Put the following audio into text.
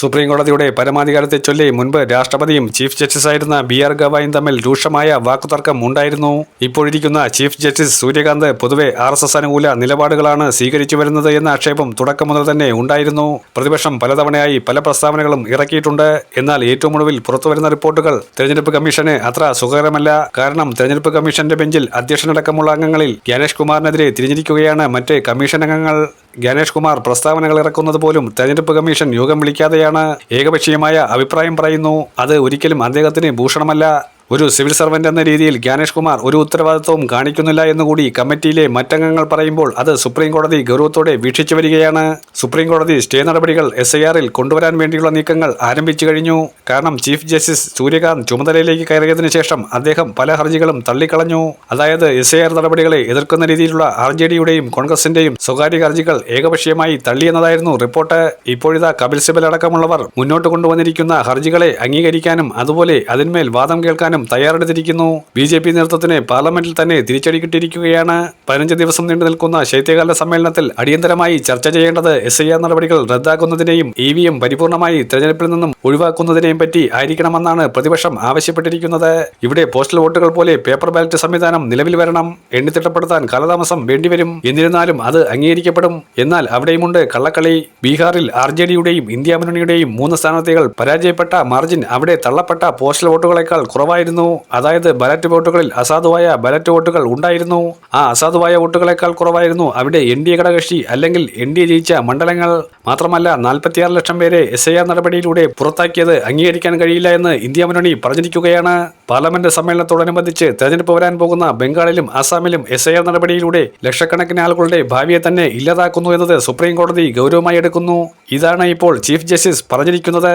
Supreme കോടതിയുടെ പരമാധികാരത്തെ ചൊല്ലി മുൻപ് രാഷ്ട്രപതിയും ചീഫ് ജസ്റ്റിസായിരുന്ന ബി ആർ ഗവായും തമ്മിൽ രൂക്ഷമായ വാക്കുതർക്കം ഉണ്ടായിരുന്നു. ഇപ്പോഴിരിക്കുന്ന ചീഫ് ജസ്റ്റിസ് സൂര്യകാന്ത് പൊതുവെ ആർ എസ് എസ് അനുകൂല നിലപാടുകളാണ് സ്വീകരിച്ചു വരുന്നത് എന്ന ആക്ഷേപം തുടക്കം മുതൽ തന്നെ ഉണ്ടായിരുന്നു. പ്രതിപക്ഷം പലതവണയായി പല പ്രസ്താവനകളും ഇറക്കിയിട്ടുണ്ട്. എന്നാൽ ഏറ്റവും ഒടുവിൽ പുറത്തുവരുന്ന റിപ്പോർട്ടുകൾ തെരഞ്ഞെടുപ്പ് കമ്മീഷന് അത്ര സുഖകരമല്ല. കാരണം തെരഞ്ഞെടുപ്പ് കമ്മീഷന്റെ ബെഞ്ചിൽ അധ്യക്ഷനടക്കമുള്ള അംഗങ്ങളിൽ ജ്ഞാനേഷ് കുമാറിനെതിരെ തിരിഞ്ഞിരിക്കുകയാണ് മറ്റ് കമ്മീഷൻ അംഗങ്ങൾ ജ്ഞാനേഷ് കുമാർ പ്രസ്താവനകൾ ഇറക്കുന്നത് പോലും തെരഞ്ഞെടുപ്പ് കമ്മീഷൻ യോഗം വിളിക്കാതെയാണ്. ഏകപക്ഷീയമായ അഭിപ്രായം പറയുന്നു. അത് ഒരിക്കലും അദ്ദേഹത്തിന് ഭൂഷണമല്ല. ഒരു സിവിൽ സർവന്റ് എന്ന രീതിയിൽ ജ്ഞാനേഷ് കുമാർ ഒരു ഉത്തരവാദിത്വവും കാണിക്കുന്നില്ല എന്നുകൂടി കമ്മിറ്റിയിലെ മറ്റംഗങ്ങൾ പറയുമ്പോൾ അത് സുപ്രീം കോടതി ഗൗരവത്തോടെ വീക്ഷിച്ചു വരികയാണ്. സുപ്രീം കോടതി സ്റ്റേ നടപടികൾ എസ് ഐ ആറിൽ കൊണ്ടുവരാൻ വേണ്ടിയുള്ള നീക്കങ്ങൾ ആരംഭിച്ചു കഴിഞ്ഞു. കാരണം ചീഫ് ജസ്റ്റിസ് സൂര്യകാന്ത് ചുമതലയിലേക്ക് കയറിയതിനു ശേഷം അദ്ദേഹം പല ഹർജികളും തള്ളിക്കളഞ്ഞു. അതായത് എസ് ഐ ആർ നടപടികളെ എതിർക്കുന്ന രീതിയിലുള്ള ആർ ജെ ഡിയുടെയും കോൺഗ്രസിന്റെയും സ്വകാര്യ ഹർജികൾ ഏകപക്ഷീയമായി തള്ളിയെന്നതായിരുന്നു റിപ്പോർട്ട്. ഇപ്പോഴിതാ കപിൽ സിബൽ അടക്കമുള്ളവർ മുന്നോട്ട് കൊണ്ടുവന്നിരിക്കുന്ന ഹർജികളെ അംഗീകരിക്കാനും അതുപോലെ അതിന്മേൽ വാദം കേൾക്കാനും തയ്യാറെടുത്തിരിക്കുന്നു. ബി ജെ പി നേതൃത്വത്തിന് പാർലമെന്റിൽ തന്നെ തിരിച്ചടി കിട്ടിയിരിക്കുകയാണ് പതിനഞ്ച് ദിവസം നീണ്ടു നിൽക്കുന്ന ശൈത്യകാല സമ്മേളനത്തിൽ അടിയന്തരമായി ചർച്ച ചെയ്യേണ്ടത് എസ് ഐ ആർ നടപടികൾ റദ്ദാക്കുന്നതിനെയും ഇ വി എം പരിപൂർണമായി തെരഞ്ഞെടുപ്പിൽ നിന്നും ഒഴിവാക്കുന്നതിനെയും പറ്റി ആയിരിക്കണമെന്നാണ് പ്രതിപക്ഷം ആവശ്യപ്പെട്ടിരിക്കുന്നത്. ഇവിടെ പോസ്റ്റൽ വോട്ടുകൾ പോലെ പേപ്പർ ബാലറ്റ് സംവിധാനം നിലവിൽ വരണം എണ്ണിത്തിട്ടപ്പെടുത്താൻ കാലതാമസം വേണ്ടിവരും എന്നിരുന്നാലും അത് അംഗീകരിക്കപ്പെടും. എന്നാൽ അവിടെയുമുണ്ട് കള്ളക്കളി. ബീഹാറിൽ ആർ ജെ ഡിയുടെയും ഇന്ത്യ മുന്നണിയുടെയും മൂന്ന് സ്ഥാനാർത്ഥികൾ പരാജയപ്പെട്ട മാർജിൻ അവിടെ തള്ളപ്പെട്ട പോസ്റ്റൽ വോട്ടുകളെക്കാൾ വോട്ടുകളേക്കാൾ കുറവായിരുന്നു അതായത് ബാലറ്റ് വോട്ടുകളിൽ അസാധുവായ ബാലറ്റ് വോട്ടുകൾ ഉണ്ടായിരുന്നു. ആ അസാധുവായ വോട്ടുകളെക്കാൾ കുറവായിരുന്നു അവിടെ എൻ ഡി എ ഘടകക്ഷി അല്ലെങ്കിൽ എൻ ഡി എ ജയിച്ച മണ്ഡലങ്ങൾ. മാത്രമല്ല നാൽപ്പത്തിയാറ് ലക്ഷം പേരെ എസ് ഐ ആർ നടപടിയിലൂടെ പുറത്താക്കിയത് അംഗീകരിക്കാൻ കഴിയില്ല എന്ന് ഇന്ത്യ മുന്നണി പറഞ്ഞിരിക്കുകയാണ്. പാർലമെന്റ് സമ്മേളനത്തോടനുബന്ധിച്ച് തെരഞ്ഞെടുപ്പ് വരാൻ പോകുന്ന ബംഗാളിലും ആസാമിലും എസ് ഐ ആർ നടപടിയിലൂടെ ലക്ഷക്കണക്കിന് ആളുകളുടെ ഭാവിയെ തന്നെ ഇല്ലാതാക്കുന്നു എന്നത് സുപ്രീം കോടതി ഗൗരവമായി എടുക്കുന്നു. ഇതാണ് ഇപ്പോൾ ചീഫ് ജസ്റ്റിസ് പറഞ്ഞിരിക്കുന്നത്.